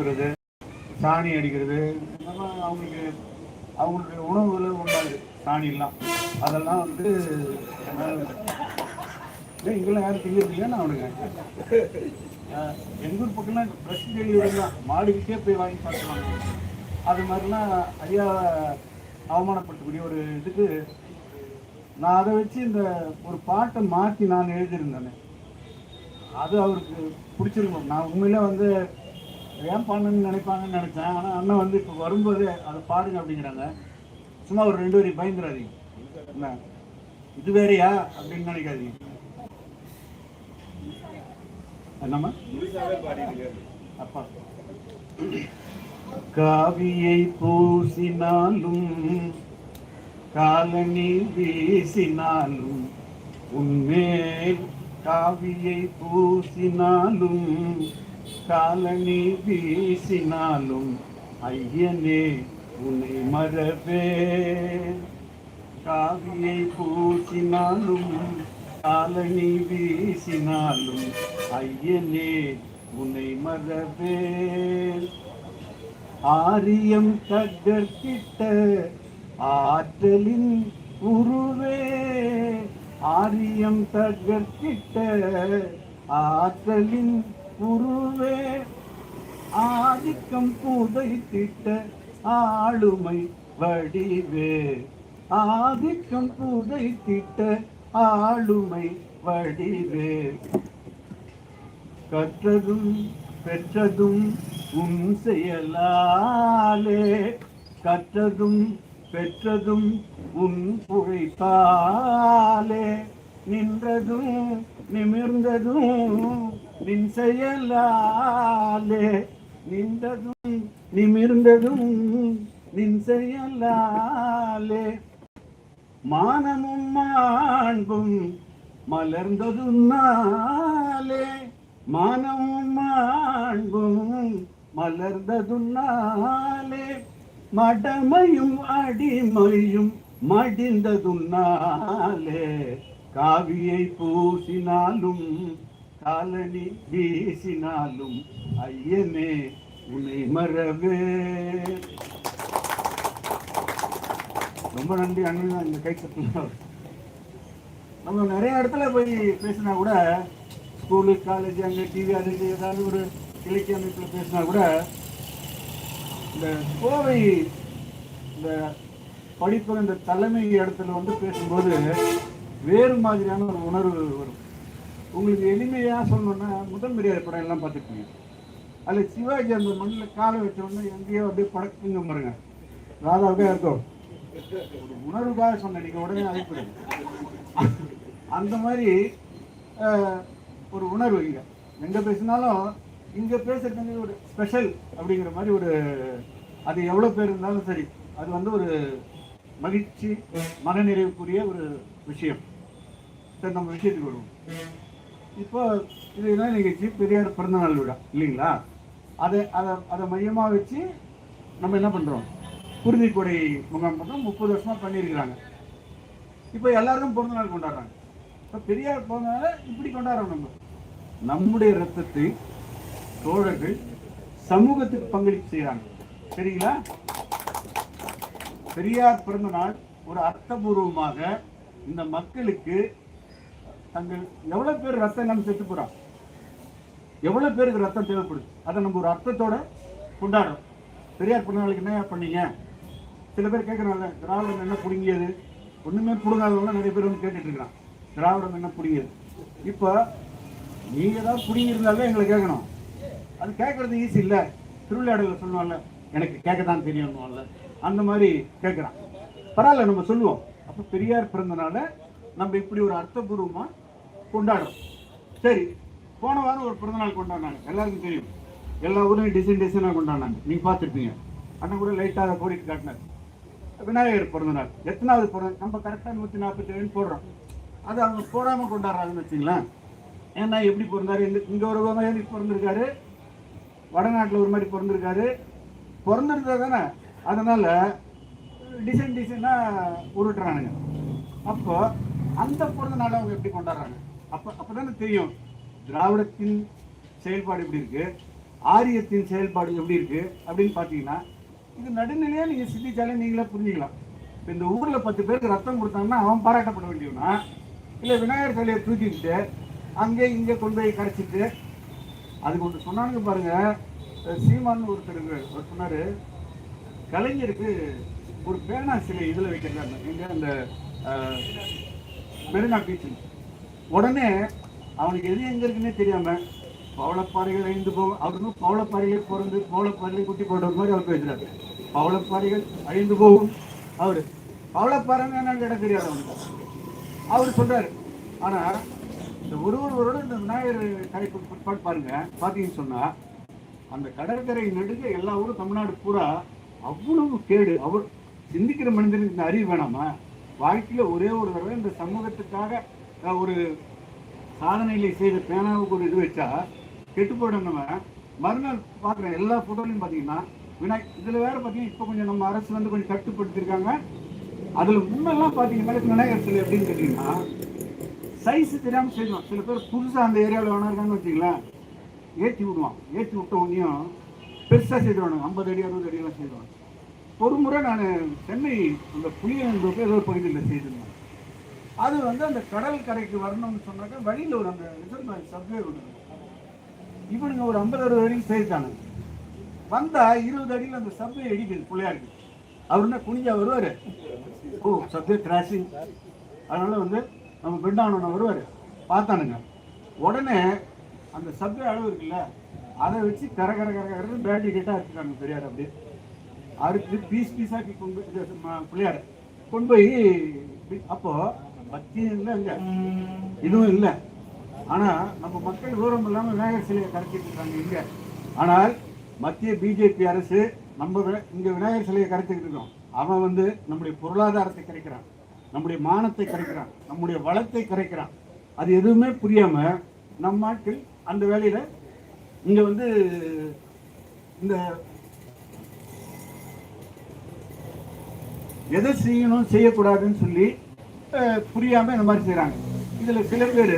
துப்புறது சாணி அடிக்கிறது இதெல்லாம் அவங்களுக்கு அவங்களுடைய உணவுகள் உண்டாது சாணிலாம் அதெல்லாம் வந்து இங்கெல்லாம் யாரும் திங்கிறது நான் அவனுங்க. எங்கள் ஊர் பக்கம்லாம் ப்ரெஷ் டெலிவரி தான் மாடுக்கிட்டே போய் வாங்கி சாப்பிடுவாங்க. அது மாதிரிலாம் ஐயா அவமானப்படுத்தக்கூடிய ஒரு இதுக்கு நான் அதை வச்சு இந்த ஒரு பாட்டை மாற்றி நான் எழுதியிருந்தேன். அது அவருக்கு பிடிச்சிருக்கும். நான் உண்மையிலே வந்து ஏன் பண்ணுன்னு நினைப்பாங்கன்னு நினச்சேன். ஆனால் அண்ணன் வந்து இப்போ வரும்போது அதை பாருங்க அப்படிங்கிறாங்க. சும்மா ஒரு ரெண்டு வரி பயந்துடாதீங்க என்ன? இது வேறையா? அப்படின்னு நினைக்காதீங்க. என்னம்மா? அப்பா. காவியை பூசினாலும் காலனி வீசினாலும் உன்மேல் காவியை பூசினாலும் காலனி வீசினாலும் ஐயனே உன்னை மறவே. காவியை பூசினாலும் காலனி வீசினாலும் ஐயனே உன்னை மறவே. ஆரியம் தகர்த்திட்ட ஆற்றலின் உருவே. ஆரியம் தகர்த்திட்ட ஆற்றலின் குருவே ஆதிக்கம் புதைத்திட்ட ஆளுமை வடிவே. ஆதிக்கம் புதைத்திட்ட ஆளுமை வடிவே. கற்றதும் பெற்றதும் உன் செயலாலே. கற்றதும் பெற்றதும் உன் உழைப்பாலே நின்றதும் நிமிர்ந்ததும் நின் செயலாலே நின்றதும் நிமிர்ந்ததும் நின் செயலாலே மானமும் மாண்பும் மலர்ந்ததும் நாளே. மானமும் மாண்பும் மலர்ந்ததும் நாளே. மடமையும் அடிமையும் மடிந்ததும் நாளே. காவியை பூசினாலும் காலனி வீசினாலும் ஐயனே உன்னை மறவே. ரொம்ப நன்றி அண்ணன் இந்த கை நம்ம நிறைய இடத்துல போய் பேசினா கூட ஸ்கூலு காலேஜ் அங்கே டிவி அது ஏதாவது ஒரு இலக்கிய அமைப்பில் பேசினா கூட இந்த கோவை இந்த படிப்பு இந்த தலைமை இடத்துல வந்து பேசும்போது வேறு மாதிரியான ஒரு உணர்வு வரும். உங்களுக்கு எளிமையாக சொல்லணும்னா முதல் மரியாதை படம் எல்லாம் பார்த்துருப்பீங்க. அதில் சிவாஜி அந்த மண்ணில் காலை வச்ச எங்கேயோ அப்படியே படக்குங்க பாருங்க ராதாவுக்கே இருக்கும் ஒரு உணர்வுக்காக சொன்னேன் நீங்கள் உடனே அழைப்பிடுங்க. அந்த மாதிரி ஒரு உணர்வு இங்கே. எங்கே பேசினாலும் இங்கே பேசுறது ஒரு ஸ்பெஷல் அப்படிங்கிற மாதிரி ஒரு அது எவ்வளோ பேர் இருந்தாலும் சரி அது வந்து ஒரு மகிழ்ச்சி மனநிறைவுக்குரிய ஒரு விஷயம். சரி நம்ம விஷயத்துக்கு வருவோம். இப்போ இதுதான் நிகழ்ச்சி பெரியார் பிறந்தநாள் விழா இல்லைங்களா? அதை அதை அதை மையமாக வச்சு நம்ம என்ன பண்ணுறோம் குருதிக்கொடை முகாம் பண்ணுறோம் முப்பது வருஷமாக பண்ணியிருக்கிறாங்க. இப்போ எல்லாருக்கும் பிறந்தநாள் கொண்டாடுறாங்க. இப்போ பெரியார் பிறந்தநாளை இப்படி கொண்டாடுறோம் நம்ம. நம்முடைய ரத்தத்தை தோழர்கள் சமூகத்துக்கு பங்களிப்பு செய்கிறாங்க சரிங்களா? பெரியார் பிறந்த நாள் ஒரு அர்த்தபூர்வமாக இந்த மக்களுக்கு தங்கள் எவ்வளவு பேர் ரத்தம் இல்லாமல் செத்து போறான் எவ்வளவு பேருக்கு ரத்தம் தேவைப்படுது? அதை நம்ம ஒரு அர்த்தத்தோட கொண்டாடுறோம். பெரியார் பிறந்தநாளுக்கு என்ன பண்ணீங்க? சில பேர் கேட்கறாங்க திராவிடம் என்ன பிடுங்கியது? ஒண்ணுமே புடுங்காதவங்க நிறைய பேர் வந்து கேட்டுட்டு இருக்கிறான் திராவிடம் என்ன புடுங்கியது? இப்போ நீங்க தான் புடுங்கியிருந்தாலே எங்களை கேட்கணும். அது கேட்கறது ஈஸி இல்லை. திருவிளையாடல சொல்லுவாங்கல்ல எனக்கு கேட்க தான் தெரியும்னுவாங்கல்ல. அந்த மாதிரி கேட்குறான் பரவாயில்ல நம்ம சொல்லுவோம். அப்போ பெரியார் பிறந்தனால நம்ம இப்படி ஒரு அர்த்தபூர்வமாக கொண்டாடுறோம். சரி போன வாரம் ஒரு பிறந்தநாள் கொண்டாடினாங்க. எல்லாருக்கும் தெரியும். எல்லா ஊர்லையும் டிசைன் டிசைனாக கொண்டாடினாங்க. நீங்கள் பார்த்துருப்பீங்க. அண்ணன் கூட லைட்டாக அதை போடிட்டு காட்டினார். விநாயகர் பிறந்தநாள். எத்தனாவது பிறந்த நம்ம கரெக்டாக நூற்றி நாற்பத்தி ஏழு போடுறோம். அது அவங்க போடாமல் கொண்டாடுறாங்கன்னு வச்சுங்களேன். ஏன்னா எப்படி பிறந்தாரு? இந்த இங்கே ஒரு மாதிரி பிறந்திருக்காரு. வடநாட்டில் ஒரு மாதிரி பிறந்திருக்காரு. பிறந்திருந்தா தானே அதனால் டிசைன் டிசைனாக உருட்டுறானுங்க. அப்போ அந்த பிறந்த நாளை அவங்க எப்படி கொண்டாடுறாங்க? அப்போ அப்போ தானே தெரியும். திராவிடத்தின் செயல்பாடு எப்படி இருக்குது ஆரியத்தின் செயல்பாடு எப்படி இருக்குது அப்படின்னு பார்த்தீங்கன்னா இது நடுநிலையாக நீங்கள் சிந்திச்சாலே நீங்களே புரிஞ்சுக்கலாம். இப்போ இந்த ஊரில் பத்து பேருக்கு ரத்தம் கொடுத்தாங்கன்னா அவன் பாராட்டப்பட வேண்டியவனா? இல்லை விநாயகர் சிலையை தூக்கிக்கிட்டு அங்கே இங்கே கொண்டு போய் கரைச்சிட்டு அதுக்கு ஒன்று சொன்னானுங்க பாருங்கள் சீமான்னு சீமான் ஒருத்தர் அவர் கலைஞருக்கு ஒரு பேனா சிலை இதில் வைக்கிறாங்க எங்க அந்த மெரினா பீச்சில் உடனே அவனுக்கு எது எங்கே இருக்குன்னே தெரியாம பவளப்பாறைகள் அழிந்து போகும் அவருக்கும் பவளப்பாறைகள் பிறந்து பவளப்பாறைகள் குட்டி போடுற மாதிரி அவர் பேசுறாரு பவளப்பாறைகள் அழிந்து போகும். அவர் பவளப்பாறைன்னு என்னன்னு தெரியாது அவனுக்கு. அவர் சொல்றாரு ஆனா இந்த ஒரு ஒரு இந்த விநாயகர் கடைக்கு பாருங்க பாத்தீங்கன்னு சொன்னா அந்த கடற்கரை நெடுக எல்லா ஊரும் தமிழ்நாடு பூரா அவ்வளவு கேடு. அவர் சிந்திக்கிற மனிதனுக்கு இந்த அறிவு வேணாமா? வாழ்க்கையில ஒரே ஒரு தடவை இந்த சமூகத்துக்காக ஒரு சாதனைகளை செய்த பேனாவுக்கு ஒரு இது வச்சா கெட்டு போயிடணும் மறுநாள் பார்க்குற எல்லா ஃபோட்டோலையும் பார்த்தீங்கன்னா விநாயக் இதில் வேறு பார்த்தீங்கன்னா இப்போ கொஞ்சம் நம்ம அரசு வந்து கொஞ்சம் கட்டுப்படுத்திருக்காங்க. அதில் முன்னெல்லாம் பார்த்தீங்கன்னா விநாயகர் சிலை அப்படின்னு கேட்டிங்கன்னா சைஸ் தெரியாமல் செய்வான் சில பேர் புதுசாக அந்த ஏரியாவில் வேணா இருக்காங்கன்னு வச்சுங்களேன் ஏற்றி விடுவான். ஏற்றி விட்ட உடனேயும் பெருசாக செய்திருவானுங்க ஐம்பது அடி அறுபது அடியெல்லாம் செய்வாங்க ஒரு முறை நான் சென்னை அந்த புளியந்தோப்பு ஏதோ ஒரு பகுதியில் செய்திருந்தேன். அது வந்து அந்த கடல் கரைக்கு வரணும்னு சொன்னாக்கா வழியில் ஒரு அந்த ரிசர்வ் சப்வே ஒன்று இவனுங்க ஒரு ஐம்பது அறுபது அடியில் செய்தானுங்க வந்தால் இருபது அடியில் அந்த சப்வே அடிக்குது பிள்ளையாருக்கு. அவர் என்ன குனிஞ்சா வருவார்? ஓ சப்வே கிராசிங் அதனால் வந்து நம்ம பெண்டானவனை வருவார். பார்த்தானுங்க. உடனே அந்த சப்வே அளவு இருக்குல்ல அதை வச்சு கர கர கர கரன்னு பேட்டரி கிட்ட அடிச்சுட்டாங்க பெரியார் அப்படியே அறுத்து பீஸ் பீஸாக்கி கொண்டு போய் பிள்ளையார கொண்டு போய் அப்போ பக்தியும் இல்லை இங்க இதுவும் இல்லை. ஆனா நம்ம மக்கள் விவரம் இல்லாம விநாயகர் சிலையை கரைச்சிட்டு இருக்காங்க இங்க. ஆனால் மத்திய பிஜேபி அரசு நம்ம வி- இங்க விநாயகர் சிலையை கரைச்சிக்கிட்டு இருக்கோம். அவன் வந்து நம்முடைய பொருளாதாரத்தை கரைக்கிறான். நம்முடைய மானத்தை கரைக்கிறான். நம்முடைய வளத்தை கரைக்கிறான். அது எதுவுமே புரியாம நம்ம நாட்டில் அந்த வேலையில இங்க வந்து இந்த எதை செய்யணும் செய்யக்கூடாதுன்னு சொல்லி புரியாமல் புரியாம இந்த மாதிரி செய்கிறாங்க இதுல சில பேர்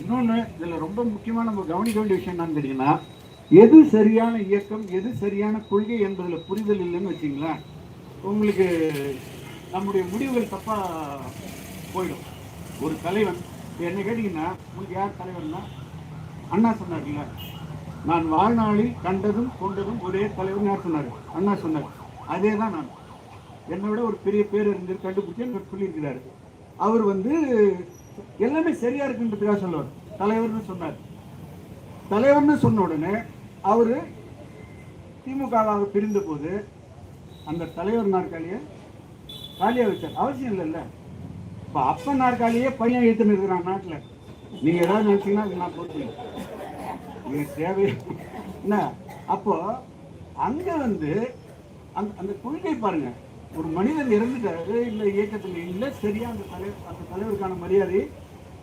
இன்னொன்று இதில் ரொம்ப முக்கியமாக நம்ம கவனிக்க வேண்டிய விஷயம் என்னன்னு கேட்டிங்கன்னா எது சரியான இயக்கம் எது சரியான கொள்கை என்பதில் புரிதல் இல்லைன்னு வச்சிங்களேன் உங்களுக்கு நம்முடைய முடிவுகள் தப்பாக போயிடும். ஒரு தலைவன் என்ன கேட்டீங்கன்னா உங்களுக்கு யார் தலைவர்னா அண்ணா சொன்னார்ல நான் வாழ்நாளில் கண்டதும் கொண்டதும் ஒரே தலைவர் யார் சொன்னார்? அண்ணா சொன்னார். அதே தான் நான். என்னை விட ஒரு பெரிய பேரறிஞர் கண்டுபிடிச்சு எனக்கு சொல்லியிருக்கிறாரு. அவர் வந்து எல்லாமே சரியா இருக்குன்றதுக்காக சொல்லுவார். தலைவர்னு சொன்னார். தலைவர்னு சொன்ன உடனே அவர் திமுகவாக பிரிந்த போது அந்த தலைவர் நாற்காலியை காலியாக வச்சார். அவசியம் இல்லைல்ல. இப்போ அப்ப நாற்காலியே பையன் ஏற்றுன்னு இருக்கிறான் நாட்டில். நீங்கள் ஏதாவது நினச்சிங்கன்னா அதுக்கு நான் பொறுப்பு தேவை. என்ன? அப்போ அங்க வந்து அந்த அந்த கொள்கை பாருங்க. ஒரு மனிதன் இறந்துட்டாரு இல்லை இயக்கத்தில் இல்லை சரியா அந்த தலைவர் அந்த தலைவருக்கான மரியாதை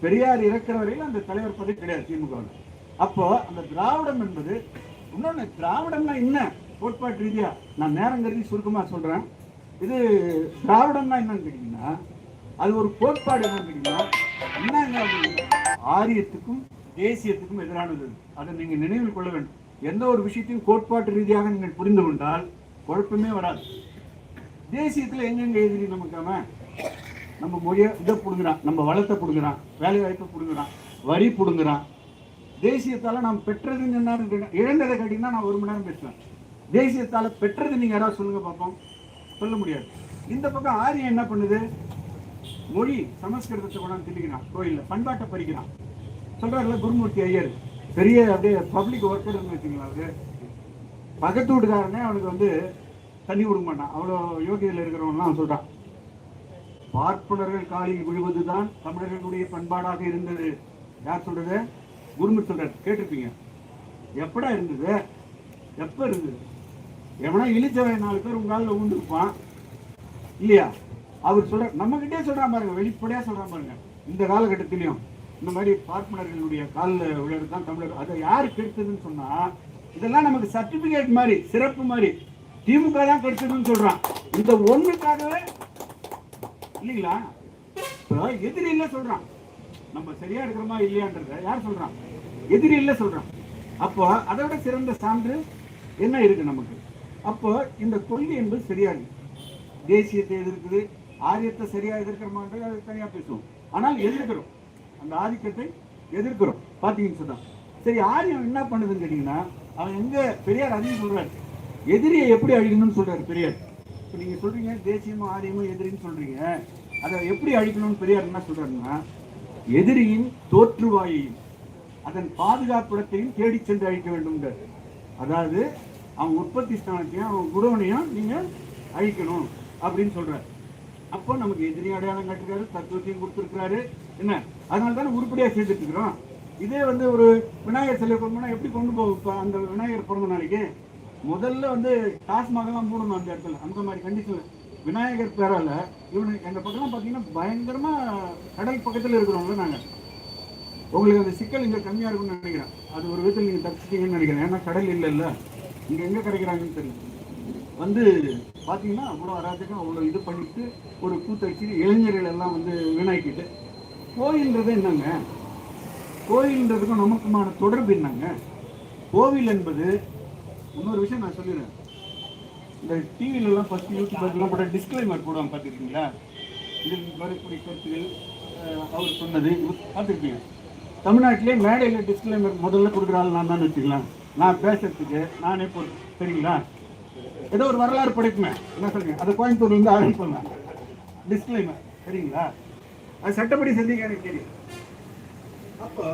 பெரியார் இறக்கிற வரையில் அந்த தலைவர் பதவி கிடையாது திமுக அப்போ அந்த திராவிடம் என்பது இன்னொன்னு திராவிடம்னா என்ன? கோட்பாட்டு ரீதியா நான் நேரம் கருதி சுருக்கமாக சொல்றேன். இது திராவிடம்னா என்னன்னு கேட்டீங்கன்னா அது ஒரு கோட்பாடு என்னன்னு கேட்டீங்கன்னா என்னங்க அப்படின்னா, ஆரியத்துக்கும் தேசியத்துக்கும் எதிரானது அதை நீங்கள் நினைவில் கொள்ள வேண்டும். எந்த ஒரு விஷயத்தையும் கோட்பாட்டு ரீதியாக நீங்கள் புரிந்து கொண்டால் குழப்பமே வராது. தேசியத்தில் எங்கெங்க எதிரி நமக்காம நம்ம மொழியை இதை பிடுங்குறான் நம்ம வளத்தை பிடுங்குறான் வேலை வாய்ப்பை பிடுங்குறான் வரி பிடுங்குறான். தேசியத்தால் நாம் பெற்றதுன்னு என்ன இழந்ததை கேட்டிங்கன்னா நான் ஒரு மணி நேரம் பேசுவேன். தேசியத்தால் பெற்றது நீங்கள் யாராவது சொல்லுங்கள் பார்ப்போம் சொல்ல முடியாது. இந்த பக்கம் ஆரியம் என்ன பண்ணுது? மொழி சமஸ்கிருதத்தை கொண்டாந்து திணிக்கிறான். கோயிலில் பண்பாட்டை பறிக்கிறான் சொல்றாருல குருமூர்த்தி ஐயர். பெரிய அப்படியே பப்ளிக் ஒர்க்கர்னு வச்சுங்களா அது பக்கத்து வீட்டுக்காரனே அவனுக்கு வந்து தண்ணி கொடுக்க மாட்டான். அவ்வளோ யோகியத்தில் இருக்கிறவன்லாம் சொல்கிறான் சொல்றான். பார்ப்பனர்கள் காலில் விழுவதுதான் தமிழர்களுடைய பண்பாடாக இருந்தது. யார் சொல்றது? குருமூர்த்தி சொல்றாரு. கேட்டிருப்பீங்க. எப்படா இருந்தது? எப்போ இருந்தது? எவனா இழிச்சவன் நாலு பேர் உங்களால் உண்டுருப்பான் இல்லையா? அவர் சொல்ற நம்ம கிட்டே சொல்றான் பாருங்க வெளிப்படையா சொல்றான் பாருங்க. இந்த காலகட்டத்திலையும். இந்த மாதிரி பார்ப்பனர்களுடைய காலில் உள்ளது தான் தமிழர். அதை யார் கெடுத்ததுன்னு சொன்னா இதெல்லாம் நமக்கு சர்டிபிகேட் மாதிரி சிறப்பு மாதிரி திமுக தான் கெடுத்ததுன்னு சொல்றான். இந்த ஒன்றுக்காகவே இல்லைங்களா? இப்போ எதிரி இல்ல சொல்றான். நம்ம சரியா இருக்கிறோமா இல்லையான்றத யார் சொல்றான்? எதிரி இல்லை சொல்றான். அப்போ அதை விட சிறந்த சான்று என்ன இருக்கு நமக்கு? அப்போ இந்த கொள்கை என்பது சரியா இருக்கு தேசியத்தை எதிர்க்குது ஆரியத்தை சரியா எதிர்க்கிறோமான்றது அது தனியாக பேசுவோம். ஆனால் எதிர்க்கிறோம். அந்த ஆதிக்கத்தை எதிர்க்கிறோம். பார்த்தீங்கன்னு சொன்னா. சரி ஆரியம் என்ன பண்ணுதுன்னு கேட்டீங்கன்னா அவன் எங்க பெரியார் அதையும் சொல்றாரு. எதிரியை எப்படி அழிக்கணும்னு சொல்றாரு பெரியார். இப்போ நீங்கள் சொல்றீங்க தேசியமும் ஆரியமும் எதிரின்னு சொல்றீங்க. அதை எப்படி அழிக்கணும்னு பெரியார் என்ன சொல்றாருன்னா எதிரியின் தோற்றுவாயையும் அதன் பாதுகாப்பிடத்தையும் தேடி சென்று அழிக்க வேண்டும்ன்றார். அதாவது அவன் உற்பத்தி ஸ்தானத்தையும் அவன் குடவனையும் நீங்கள் அழிக்கணும் அப்படின்னு சொல்கிறார் அப்போ நமக்கு எதிரி அடையாளம் கட்டுறாரு தத்துவத்தையும் கொடுத்துருக்கிறாரு. என்ன? அதனால தானே உருப்படியாக சேர்த்துட்டு இருக்கிறோம் இதே வந்து ஒரு விநாயகர் சிலை கொண்டு எப்படி கொண்டு போகும் இப்போ அந்த விநாயகர் பிறந்த நாளைக்கு முதல்ல வந்து டாஸ்மாகலாம் மூடணும் அந்த இடத்துல. அந்த மாதிரி கண்டிஷன் விநாயகர் பேரால இவனு எங்கள் பக்கம்லாம் பார்த்தீங்கன்னா பயங்கரமாக கடல் பக்கத்தில் இருக்கிறவங்க நாங்கள் உங்களுக்கு அந்த சிக்கல் இங்கே கம்மியாக இருக்கும்னு நினைக்கிறேன். அது ஒரு விதத்தில் நீங்கள் தப்பிச்சிட்டீங்கன்னு நினைக்கிறேன். ஏன்னா கடல் இல்லைல்ல. இங்கே எங்கே கிடைக்கிறாங்கன்னு தெரியும் வந்து பார்த்தீங்கன்னா அவ்வளோ அராஜகம் அவ்வளோ இது பண்ணிட்டு ஒரு கூத்தடிச்சு இளைஞர்கள் எல்லாம் வந்து வீணாக்கிட்டு. கோயில்ன்றது என்னங்க? கோயில்ன்றதுக்கும் நமக்குமான தொடர்பு என்னங்க? கோவில் என்பது இன்னொரு விஷயம் நான் சொல்லிடுறேன். இந்த டிவில ஃபஸ்ட் யூடியூப்லாம் போட டிஸ்க்ளைமர் போடுவாங்க பார்த்துருக்கீங்களா? இதில் வரக்கூடிய கருத்துகள் அவர் சொன்னது பார்த்துருக்கீங்க தமிழ்நாட்டிலே மேடையில் டிஸ்க்ளைமர் முதல்ல கொடுக்குற ஆள் நான் தான் வச்சுக்கலாம். நான் பேசுறதுக்கு நானே போ சரிங்களா ஏதோ ஒரு வரலாறு படைப்புமே. என்ன சொல்றீங்க? அதை கோயம்புத்தூர்ல இருந்து ஆரம்பிப்பேன் டிஸ்க்ளைமர் சரிங்களா? அது சட்டப்படி செஞ்சீங்க எனக்கு தெரியும் அப்போ